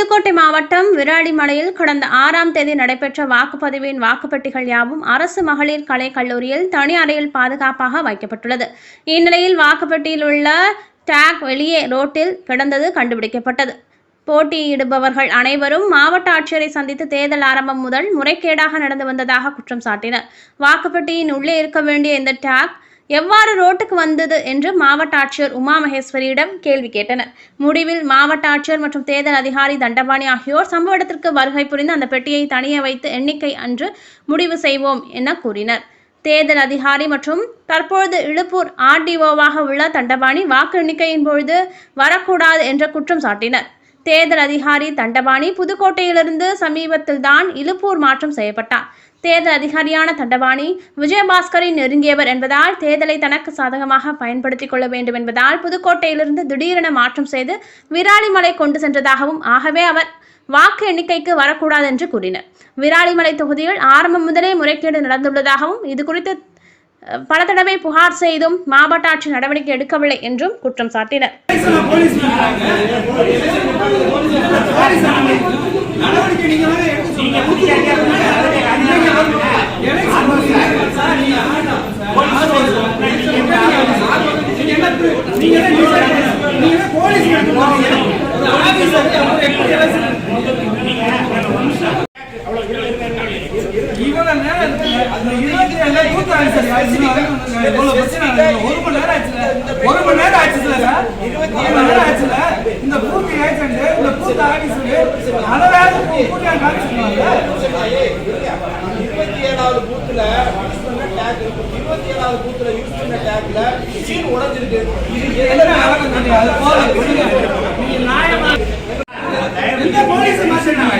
புதுக்கோட்டை மாவட்டம் விராடிமலையில் கடந்த ஆறாம் தேதி நடைபெற்ற வாக்குப்பதிவின் வாக்குப்பெட்டிகள் யாவும் அரசு மகளிர் கலை கல்லூரியில் தனி அறையில் பாதுகாப்பாக வைக்கப்பட்டுள்ளது. இந்நிலையில் வாக்குப்பெட்டியில் உள்ள டேக் வெளியே ரோட்டில் கிடந்தது கண்டுபிடிக்கப்பட்டது. போட்டியிடுபவர்கள் அனைவரும் மாவட்ட ஆட்சியரை சந்தித்து தேர்தல் ஆரம்பம் முதல் முறைகேடாக நடந்து வந்ததாக குற்றம் சாட்டினர். வாக்குப்பெட்டியின் உள்ளே இருக்க வேண்டிய இந்த டேக் எவ்வாறு ரோட்டுக்கு வந்தது என்று மாவட்ட ஆட்சியர் உமா மகேஸ்வரியிடம் கேள்வி கேட்டனர். முடிவில் மாவட்ட ஆட்சியர் மற்றும் தேர்தல் அதிகாரி தண்டபாணி ஆகியோர் சம்பவ இடத்திற்கு வருகை புரிந்து அந்த பெட்டியை தனியே வைத்து எண்ணிக்கை அன்று முடிவு செய்வோம் என கூறினர். தேர்தல் அதிகாரி மற்றும் தற்பொழுது இழுப்பூர் ஆர்டிஓவாக உள்ள தண்டபாணி வாக்கு எண்ணிக்கையின் பொழுது வரக்கூடாது என்ற குற்றம் சாட்டினர். தேர்தல் அதிகாரி தண்டபாணி புதுக்கோட்டையிலிருந்து சமீபத்தில்தான் இலுப்பூர் மாற்றம் செய்யப்பட்டார். தேர்தல் அதிகாரியான தண்டபாணி விஜயபாஸ்கரின் நெருங்கியவர் என்பதால் தேர்தலை தனக்கு சாதகமாக பயன்படுத்திக் கொள்ள வேண்டும் என்பதால் புதுக்கோட்டையிலிருந்து திடீரென மாற்றம் செய்து விராலிமலை கொண்டு சென்றதாகவும் ஆகவே அவர் வாக்கு எண்ணிக்கைக்கு வரக்கூடாது என்று கூறினர். விராலிமலை தொகுதியில் ஆரம்பம் முதலே முறைகேடு நடந்துள்ளதாகவும் இது குறித்து பல தடவை புகார் செய்தும் மாவட்ட ஆட்சி நடவடிக்கை எடுக்கவில்லை என்றும் குற்றம் சாட்டினர். நீங்க போலீஸ் எடுக்க சொல்லுங்க. நீங்க என்ன பு- நீங்க என்ன decide பண்ணணும்? நீங்க என்ன போலீஸ் எடுக்க போறீங்க? ஒரு officer அவர் எப்படி election இவ்வளவு நேரம் இருக்கு. அந்த இருபத்தி ஏழு booth answer ஆயிடுச்சு. இவ்வளவு பிரச்சனை இருக்கு. ஒரு மணி நேரம் ஆச்சுல. ஒரு மணி நேரம் ஆச்சு சார். ஒரு மணி நேரம் ஆச்சுல. இந்த booth agent, இந்த officer, அதை வேற கூட்டியா காமிச்சிருக்காங்க. இருபத்தி ஏழாவது பூத்துல இருபத்தி ஏழாவது பூத்துல யூஸ் பண்ண டேக்ல சீன் உடைஞ்சிருக்கு இது என்ன. அது. விடுங்க. நீங்க நியாயமா எந்த போலீஸ் மாத்தினாங்க